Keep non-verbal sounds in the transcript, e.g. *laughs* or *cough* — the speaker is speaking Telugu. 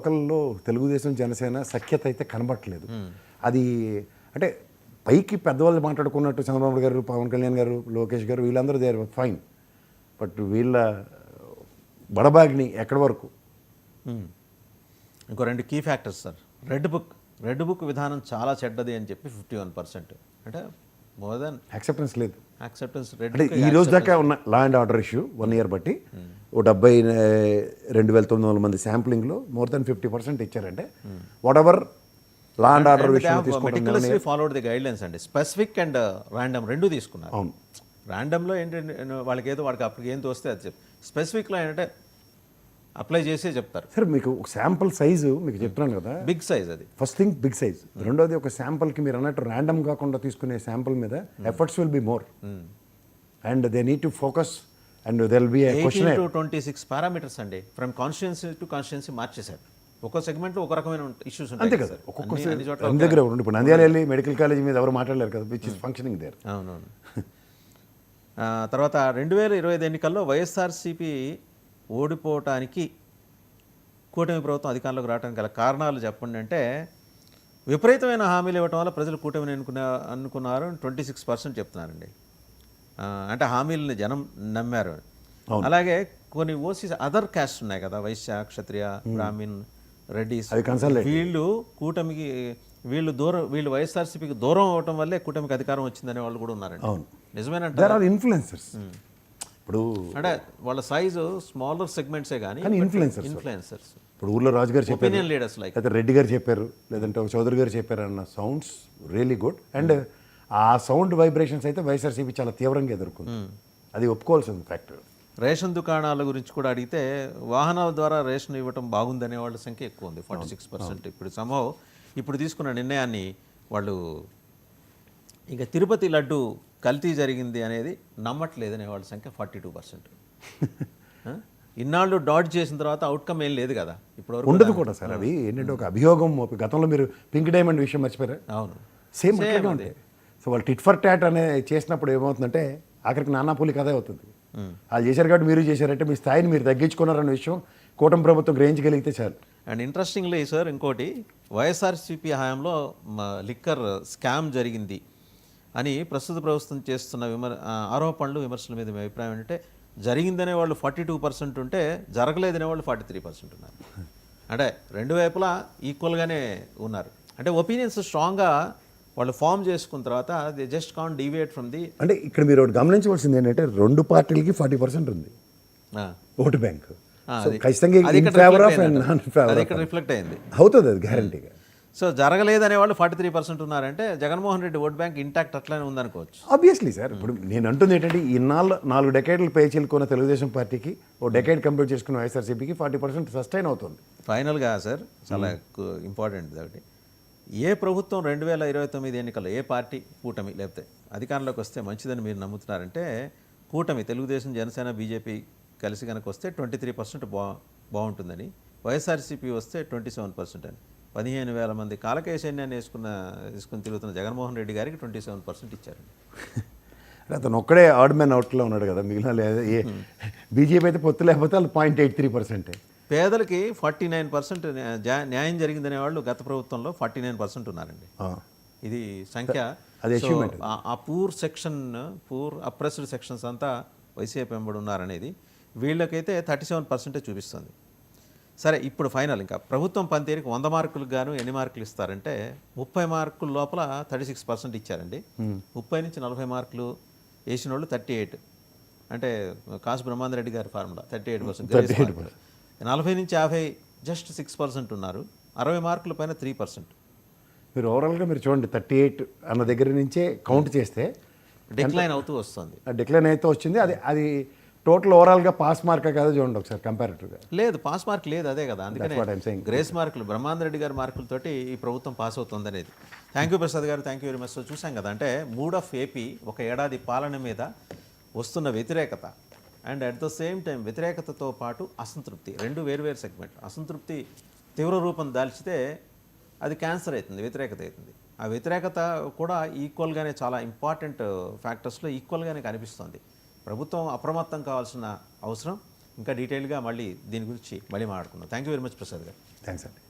లోకల్లో తెలుగుదేశం జనసేన సఖ్యత అయితే కనబట్టలేదు అది అంటే పైకి పెద్దవాళ్ళు మాట్లాడుకున్నట్టు చంద్రబాబు గారు పవన్ కళ్యాణ్ గారు లోకేష్ గారు వీళ్ళందరూ దే ఫైన్. బట్ వీళ్ళ బడబాగ్ని ఎక్కడి వరకు? ఇంకో రెండు key factors sir. Red book red book విధానం చాలా చెడ్డది అని చెప్పి ఫిఫ్టీ వన్ పర్సెంట్. అంటే మోర్ దెన్ యాక్సెప్టెన్స్ లేదు. యాక్సెప్టెన్స్ అంటే ఈ రోజు దాకా ఉన్న law and order issue one year బట్టి ఓ డెబ్బై రెండు వేల తొమ్మిది వందల మంది శాంప్లింగ్లో మోర్ దెన్ ఫిఫ్టీ పర్సెంట్ ఇచ్చారంటే whatever law and order meticulously followed the guidelines అండి. స్పెసిఫిక్ అండ్ ర్యాండమ్ రెండు తీసుకున్నారు. అవును. ర్యాండమ్లో ఏంటంటే వాళ్ళకి ఏదో వాడికి అప్పటికి ఏం తోస్తే అది చెప్పి. స్పెసిఫిక్లో ఏంటంటే అప్లై చేసే చెప్తారు. సార్ మీకు ఒక శాంపుల్ సైజు మీకు చెప్తున్నాను కదా. బిగ్ సైజ్ అది. First thing big size. రెండోది ఒక శాంపుల్కి మీరు అన్నట్టు ర్యాండమ్ కాకుండా తీసుకునే శాంపుల్ మీద efforts will be more. And they need to focus and they'll be a eighteen question to twenty six parameters అండి. ఫ్రమ్ కాన్స్టిట్యున్సీ టు కాన్స్టిట్యున్సీ మార్చేశారు. ఒక్కో సెగ్మెంట్లో ఒక రకమైన ఇష్యూస్ అంతే ఉంటాయి కదా. సార్. ఒక్కొక్క అన్ని- దగ్గర ఉండి ఇప్పుడు నంద్యాల వెళ్ళి మెడికల్ కాలేజ్ మీద ఎవరు మాట్లాడలేరు కదా విచ్ ఇస్ ఫంక్షనింగ్ దేర్ అవునవును. తర్వాత రెండు వేల ఇరవై ఐదు ఎన్నికల్లో వైఎస్ఆర్సీపీ ఓడిపోవటానికి కూటమి ప్రభుత్వం అధికారంలోకి రావడానికి గల కారణాలు చెప్పండి అంటే విపరీతమైన హామీలు ఇవ్వటం వల్ల ప్రజలు కూటమిని అనుకున్న అనుకున్నారు ట్వంటీ సిక్స్ పర్సెంట్ చెప్తున్నారండి. అంటే హామీలని జనం నమ్మారు. అలాగే కొన్ని ఓసీ అదర్ క్యాస్ట్ ఉన్నాయి కదా వైశ్య క్షత్రియ బ్రాహ్మిన్ రెడ్డిస్. consolidate. వీళ్ళు కూటమికి వీళ్ళు దూరం వీళ్ళు వైఎస్ఆర్సీపీకి దూరం అవటం వల్లే కూటమికి అధికారం వచ్చిందనే వాళ్ళు కూడా ఉన్నారండి. ఆర్ ఇన్ఫ్లుయెన్సర్స్ ఇప్పుడు అంటే వాళ్ళ సైజు స్మాలర్ సెగ్మెంట్సే కానీ influencers. ఇన్ఫ్లుయెన్సర్స్ ఇప్పుడు ఊర్లో రాజు గారు చెప్పారు లీడర్స్ లైక్ లేకపోతే రెడ్డి గారు చెప్పారు లేదంటే చౌదరి గారు చెప్పారు అన్న సౌండ్స్ రియలీ గుడ్ అండ్ ఆ సౌండ్ వైబ్రేషన్స్ అయితే వైఎస్ఆర్సీపీ చాలా తీవ్రంగా ఎదుర్కొంది. అది ఒప్పుకోవాల్సిన ఫ్యాక్టర్ రేషన్ దుకాణాల గురించి కూడా అడిగితే వాహనాల ద్వారా రేషన్ ఇవ్వటం బాగుందనే వాళ్ళ సంఖ్య ఎక్కువ ఉంది ఫార్టీ సిక్స్ పర్సెంట్ ఇప్పుడు సంభవ్ ఇప్పుడు తీసుకున్న నిర్ణయాన్ని వాళ్ళు ఇంకా తిరుపతి లడ్డు కల్తీ జరిగింది అనేది నమ్మట్లేదనే వాళ్ళ సంఖ్య ఫార్టీ టూ పర్సెంట్. *laughs* ఇన్నాళ్ళు డాట్ చేసిన తర్వాత అవుట్కమ్ ఏం లేదు కదా ఇప్పుడు ఉండదు కూడా సార్ అవి ఏంటంటే ఒక అభియోగం గతంలో మీరు పింక్ డైమండ్ విషయం మర్చిపోయారా? అవును. సేమ్ సో వాళ్ళు టిట్ ఫర్ ట్యాట్ అనే చేసినప్పుడు ఏమవుతుందంటే ఆఖరికి నానా పూలి కథ అవుతుంది. వాళ్ళు చేశారు కాబట్టి మీరు చేశారంటే మీ స్థాయిని మీరు తగ్గించుకున్నారన్న విషయం కూటమి ప్రభుత్వం గ్రహించగలిగితే చాలు. అండ్ ఇంట్రెస్టింగ్లీ సార్ ఇంకోటి వైఎస్ఆర్సీపీ హయాంలో లిక్కర్ స్కామ్ జరిగింది. అని ప్రస్తుత ప్రభుత్వం చేస్తున్న విమర్ ఆరోపణలు విమర్శల మీద మీ అభిప్రాయం ఏంటంటే జరిగిందనే వాళ్ళు ఫార్టీ టూ పర్సెంట్ ఉంటే జరగలేదనే వాళ్ళు ఫార్టీ త్రీ పర్సెంట్ ఉన్నారు. అంటే రెండు వైపులా ఈక్వల్గానే ఉన్నారు. అంటే ఒపీనియన్స్ స్ట్రాంగ్గా వాళ్ళు ఫామ్ చేసుకున్న తర్వాత they just can deviate from the అంటే ఇక్కడ మీరు ఒకటి గమనించవలసింది ఏంటంటే రెండు పార్టీలకి ఫార్టీ పర్సెంట్ ఉంది. Vote bank. ఖచ్చితంగా అవుతుంది అది గ్యారంటీగా సో జరగలేదనే వాళ్ళు ఫార్టీ త్రీ పర్సెంట్ ఉన్నారంటే Jaganmohan Reddy vote bank intact అట్లనే ఉందనుకోవచ్చు. ఆబ్వియస్లీ సార్ ఇప్పుడు నేను అంటుంది ఏంటంటే ఇన్నాళ్ళు నాలుగు డెకేడ్లు పే చిలుకున్న తెలుగుదేశం పార్టీకి ఓ డెకేడ్ కంప్లీట్ చేసుకున్న వైఎస్ఆర్సీపీకి ఫార్టీ పర్సెంట్ సస్టైన్ అవుతుంది. ఫైనల్గా సార్ చాలా ఇంపార్టెంట్ ఒకటి. ఏ ప్రభుత్వం రెండు వేల ఇరవై తొమ్మిది ఎన్నికల్లో ఏ పార్టీ కూటమి లేకపోతే అధికారంలోకి వస్తే మంచిదని మీరు నమ్ముతున్నారంటే కూటమి తెలుగుదేశం జనసేన బీజేపీ కలిసి కనుక వస్తే ట్వంటీ త్రీ పర్సెంట్ బా బాగుంటుందని. వైఎస్ఆర్సీపీ వస్తే ట్వంటీ సెవెన్ పర్సెంట్ అని. పదిహేను వేల మంది కాలకేయ సైన్యాన్ని వేసుకున్న వేసుకుని తిరుగుతున్న జగన్మోహన్ రెడ్డి గారికి ట్వంటీ సెవెన్ పర్సెంట్ ఇచ్చారండి అతను ఒక్కడే ఆడ్ మ్యాన్ అవుట్లో ఉన్నాడు కదా మిగిలిన లేదు ఏ బీజేపీ అయితే పొత్తు లేకపోతే వాళ్ళు పాయింట్ ఎయిట్ త్రీ పర్సెంటే. పేదలకి ఫార్టీ నైన్ పర్సెంట్ న్యాయం జరిగిందనే వాళ్ళు గత ప్రభుత్వంలో ఫార్టీ నైన్ పర్సెంట్ ఉన్నారండి. ఇది సంఖ్య. ఆ- ఆ poor section poor oppressed sections అంతా వైసీపీ వెంబడి ఉన్నారనేది వీళ్ళకైతే థర్టీ సెవెన్ పర్సెంటే చూపిస్తుంది. సరే ఇప్పుడు ఫైనల్ ఇంకా. ప్రభుత్వం పనితీరుకి వంద మార్కులకు గాను ఎన్ని మార్కులు ఇస్తారంటే ముప్పై మార్కుల లోపల థర్టీ సిక్స్ పర్సెంట్ ఇచ్చారండి. ముప్పై నుంచి నలభై మార్కులు వేసిన వాళ్ళు థర్టీ ఎయిట్. అంటే కాసు బ్రహ్మాందరెడ్డి గారి ఫార్ములా థర్టీ ఎయిట్ పర్సెంట్ నలభై నుంచి యాభై జస్ట్ సిక్స్ పర్సెంట్ ఉన్నారు. అరవై మార్కుల పైన త్రీ పర్సెంట్. మీరు ఓవరాల్గా మీరు చూడండి థర్టీ ఎయిట్ అన్న దగ్గర నుంచే కౌంట్ చేస్తే డిక్లైన్ అవుతూ వస్తుంది. డిక్లైన్ అయితే వచ్చింది. అది అది టోటల్ ఓవరాల్గా పాస్ మార్క్ కాదో చూడండి ఒకసారి కంపారిటివ్గా లేదు పాస్ మార్క్ లేదు అదే కదా. అందుకనే. గ్రేస్ మార్కులు బ్రహ్మాందరెడ్డి గారి మార్కులతోటి ఈ ప్రభుత్వం పాస్ అవుతుంది అనేది థ్యాంక్ యూ ప్రసాద్ గారు. థ్యాంక్ యూ వెరీ మచ్ చూసాం కదా అంటే మూడ్ ఆఫ్ ఏపీ ఒక ఏడాది పాలన మీద వస్తున్న వ్యతిరేకత. And at the same time వ్యతిరేకతతో పాటు అసంతృప్తి. రెండు వేరువేరు సెగ్మెంట్ అసంతృప్తి తీవ్ర రూపం దాల్చితే అది క్యాన్సర్ అవుతుంది వ్యతిరేకత అవుతుంది. ఆ వ్యతిరేకత కూడా ఈక్వల్గానే చాలా ఇంపార్టెంట్ ఫ్యాక్టర్స్లో ఈక్వల్గానే కనిపిస్తుంది. ప్రభుత్వం అప్రమత్తం కావాల్సిన అవసరం. ఇంకా డీటెయిల్గా మళ్ళీ దీని గురించి మళ్ళీ మాట్లాడుకుందాం. Thank you very much Prasad గారు. థ్యాంక్స్ అండి